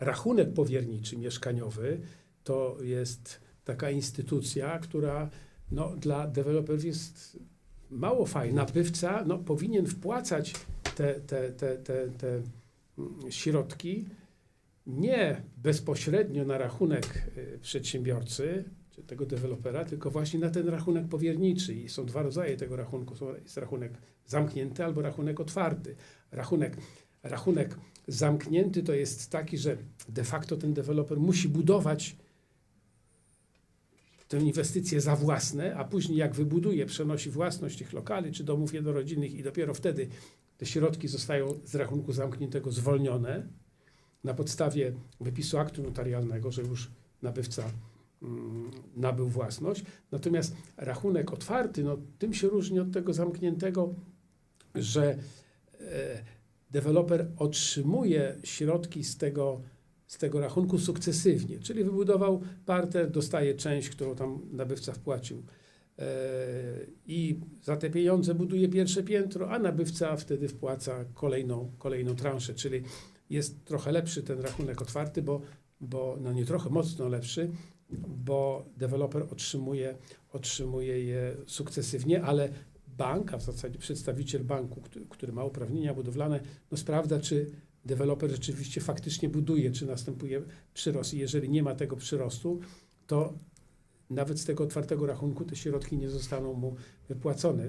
rachunek powierniczy mieszkaniowy to jest taka instytucja, która no, dla deweloperów jest mało fajna. Nabywca no, powinien wpłacać te, te, te, te, te mm, środki nie bezpośrednio na rachunek y, przedsiębiorcy czy tego dewelopera, tylko właśnie na ten rachunek powierniczy. I są dwa rodzaje tego rachunku. Są, jest rachunek zamknięty albo rachunek otwarty. Rachunek, rachunek zamknięty to jest taki, że de facto ten deweloper musi budować tę inwestycję za własne, a później jak wybuduje, przenosi własność tych lokali czy domów jednorodzinnych i dopiero wtedy te środki zostają z rachunku zamkniętego zwolnione na podstawie wypisu aktu notarialnego, że już nabywca mm, nabył własność. Natomiast rachunek otwarty, no, tym się różni od tego zamkniętego, że e, deweloper otrzymuje środki z tego, z tego rachunku sukcesywnie, czyli wybudował parter, dostaje część, którą tam nabywca wpłacił. E, I za te pieniądze buduje pierwsze piętro, a nabywca wtedy wpłaca kolejną, kolejną transzę, czyli jest trochę lepszy ten rachunek otwarty, bo, bo no nie trochę, mocno lepszy, bo deweloper otrzymuje, otrzymuje je sukcesywnie, ale bank, a w zasadzie przedstawiciel banku, który, który ma uprawnienia budowlane, no sprawdza, czy deweloper rzeczywiście faktycznie buduje, czy następuje przyrost. I jeżeli nie ma tego przyrostu, to nawet z tego otwartego rachunku te środki nie zostaną mu wypłacone.